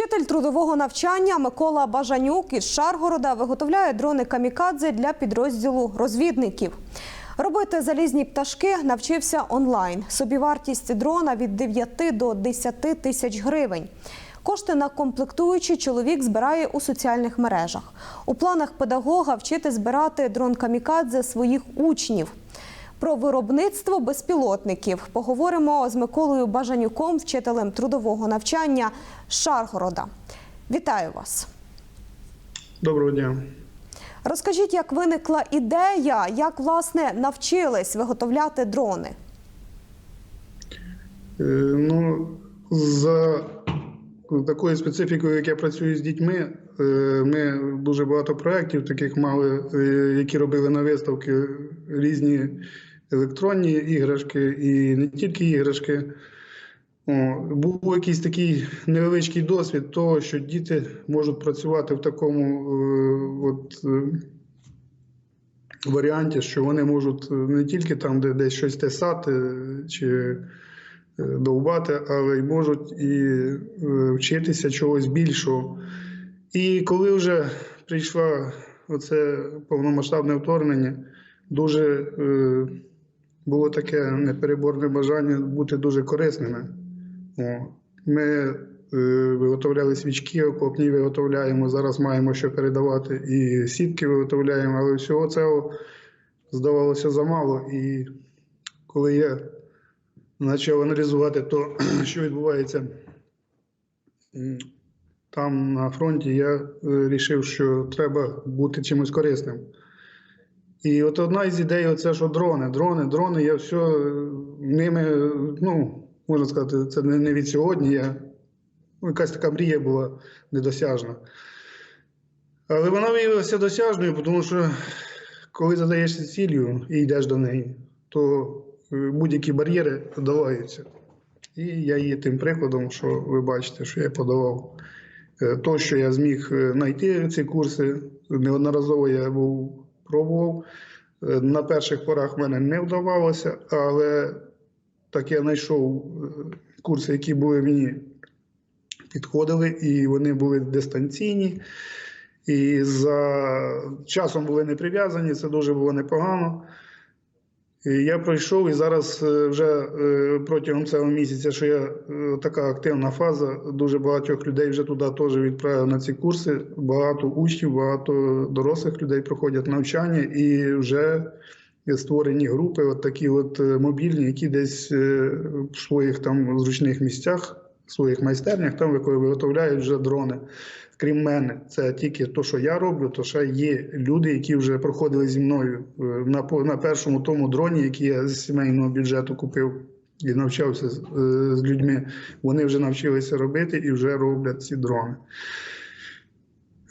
Вчитель трудового навчання Микола Бажанюк із Шаргорода виготовляє дрони камікадзе для підрозділу розвідників. Робити залізні пташки навчився онлайн. Собівартість дрона від 9 до 10 тисяч гривень. Кошти на комплектуючі чоловік збирає у соціальних мережах. У планах педагога вчити збирати дрон камікадзе своїх учнів. Про виробництво безпілотників поговоримо з Миколою Бажанюком, вчителем трудового навчання Шаргорода. Вітаю вас! Доброго дня. Розкажіть, як виникла ідея, як власне навчились виготовляти дрони? Е, Ну, за такою специфікою, як я працюю з дітьми, е, ми дуже багато проєктів таких мали, е, які робили на виставки різні електронні іграшки і не тільки іграшки. Був якийсь такий невеличкий досвід того, що діти можуть працювати в такому е, от, е, варіанті, що вони можуть е, не тільки там, де десь щось тесати чи довбати, але й можуть і вчитися чогось більшого. І коли вже прийшло оце повномасштабне вторгнення, дуже було таке непереборне бажання бути дуже корисними. Ми е, виготовляли свічки, окопні виготовляємо. Зараз маємо що передавати, і сітки виготовляємо, але всього цього здавалося замало. І коли я почав аналізувати то, що відбувається там на фронті, я вирішив, що треба бути чимось корисним. І от одна із ідей, оце що дрони, дрони, дрони, я все ними, е, ну, можна сказати, це не, від сьогодні. Я, ну, якась така мрія була недосяжна. Але вона виявилася досяжною, тому що коли задаєшся ціллю і йдеш до неї, то е, будь-які бар'єри подаваються. І я є тим прикладом, що ви бачите, що я подавав. Е, То, що я зміг знайти ці курси, неодноразово я був пробував. Е, На перших порах в мене не вдавалося, але так я знайшов е, курси, які були мені підходили, і вони були дистанційні. І за часом були не прив'язані, це дуже було непогано. Я пройшов, і зараз е, вже е, протягом цього місяця, що я е, така активна фаза, дуже багатьох людей вже туди теж відправив на ці курси. Багато учнів, багато дорослих людей проходять навчання і вже створені групи, от такі от мобільні, які десь в своїх там зручних місцях, своїх майстернях там виготовляють вже дрони. Крім мене, це тільки те, що я роблю, то ще є люди, які вже проходили зі мною е, на, на першому тому дроні, який я з сімейного бюджету купив і навчався з, е, з людьми. Вони вже навчилися робити і вже роблять ці дрони.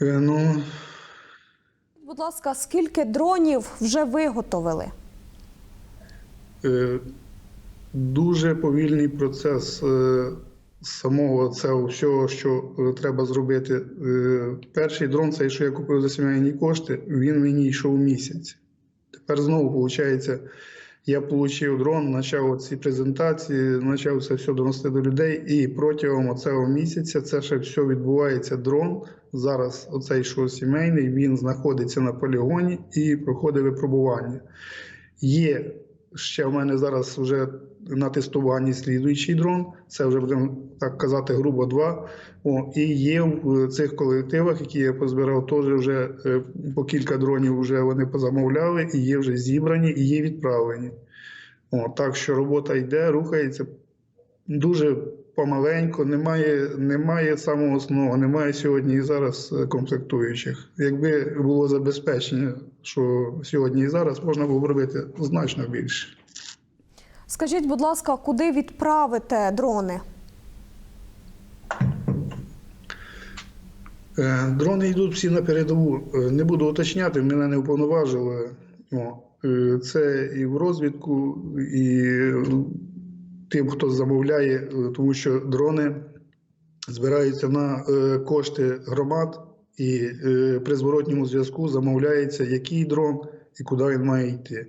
Е, Ну, Будь ласка, скільки дронів вже виготовили? Дуже повільний процес самого цього всього, що е, треба зробити. Е, Перший дрон, цей, що я купив за сімейні кошти, він мені йшов місяць. Тепер знову, виходить, я отримав дрон, почав ці презентації, почав це все доносити до людей. І протягом цього місяця це ще все відбувається. Дрон зараз, оцей що сімейний, він знаходиться на полігоні і проходить випробування. Є ще в мене зараз вже на тестуванні слідуючий дрон. Це вже будемо так казати, грубо два. О, і є в цих колективах, які я позбирав, теж вже е, по кілька дронів вже вони позамовляли, і є вже зібрані, і є відправлені. О, так що робота йде, рухається дуже помаленько, немає, немає самого основного, немає сьогодні і зараз е, комплектуючих. Якби було забезпечення, що сьогодні і зараз можна було б робити значно більше. Скажіть, будь ласка, куди відправите дрони? Е, Дрони йдуть всі на передову. Е, Не буду уточняти, мене не уповноважили. Е, Це і в розвідку, і тим, хто замовляє, тому що дрони збираються на кошти громад, і при зворотньому зв'язку замовляється, який дрон і куди він має йти.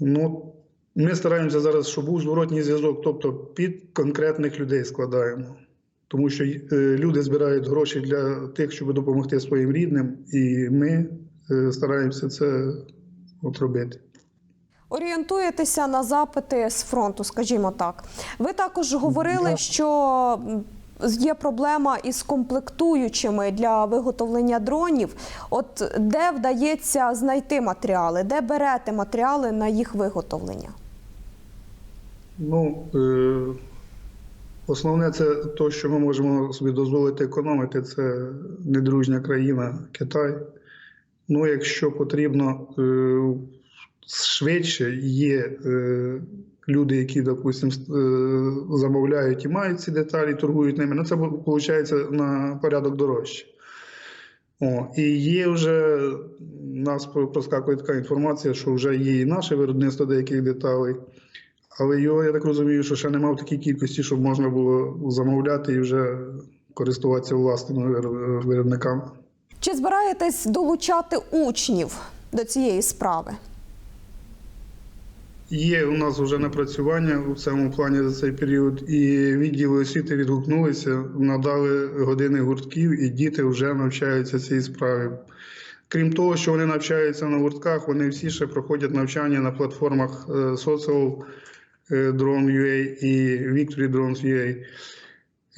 Ну, ми стараємося зараз, щоб був зворотній зв'язок, тобто під конкретних людей складаємо. тому що е, люди збирають гроші для тих, щоб допомогти своїм рідним, і ми е, стараємося це от робити. Орієнтуєтеся на запити з фронту, скажімо так. Ви також говорили, Да. що є проблема із комплектуючими для виготовлення дронів. От де вдається знайти матеріали, де берете матеріали на їх виготовлення? Ну, е, основне це те, що ми можемо собі дозволити економити, це недружня країна Китай. Ну, якщо потрібно е, швидше, є е, люди, які, допустимо, замовляють і мають ці деталі, торгують ними. Ну, це виходить на порядок дорожче. О, і є вже нас проскакує така інформація, що вже є і наше виробництво деяких деталей. Але його, я так розумію, що ще немає в такій кількості, щоб можна було замовляти і вже користуватися власними виробниками. Чи збираєтесь долучати учнів до цієї справи? Є у нас вже напрацювання у цьому плані за цей період, і відділи освіти відгукнулися, надали години гуртків, і діти вже навчаються цій справі. Крім того, що вони навчаються на гуртках, вони всі ще проходять навчання на платформах е, е, Drone.ua і Victory Drones.ua.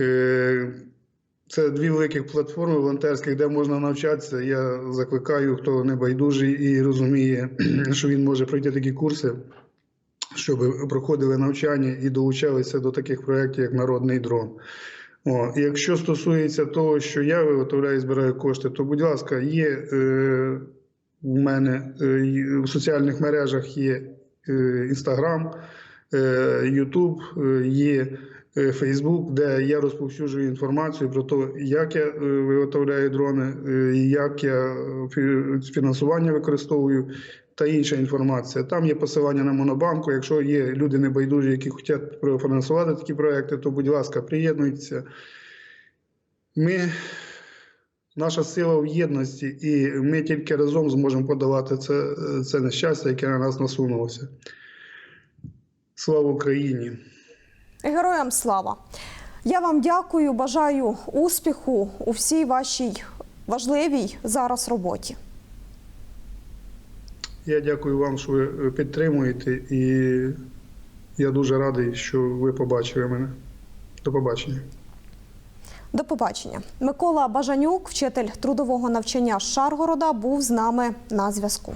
Е, Це дві великих платформи волонтерських, де можна навчатися. Я закликаю, хто не байдужий і розуміє, що він може пройти такі курси, щоб проходили навчання і долучалися до таких проєктів, як Народний дрон. О, якщо стосується того, що я виготовляю і збираю кошти, то, будь ласка, є е, у мене е, в соціальних мережах є Інстаграм, Ютуб, є е, Фейсбук, де я розповсюджую інформацію про те, як я е, виготовляю дрони, е, як я е, фінансування використовую та інша інформація. Там є посилання на монобанку. Якщо є люди небайдужі, які хочуть профінансувати такі проекти, то будь ласка, приєднуйтеся. Ми, наша сила в єдності, і ми тільки разом зможемо подолати це, це нещастя, яке на нас насунулося. Слава Україні! Героям слава! Я вам дякую, бажаю успіху у всій вашій важливій зараз роботі. Я дякую вам, що ви підтримуєте, і я дуже радий, що ви побачили мене. До побачення. До побачення. Микола Бажанюк, вчитель трудового навчання з Шаргорода, був з нами на зв'язку.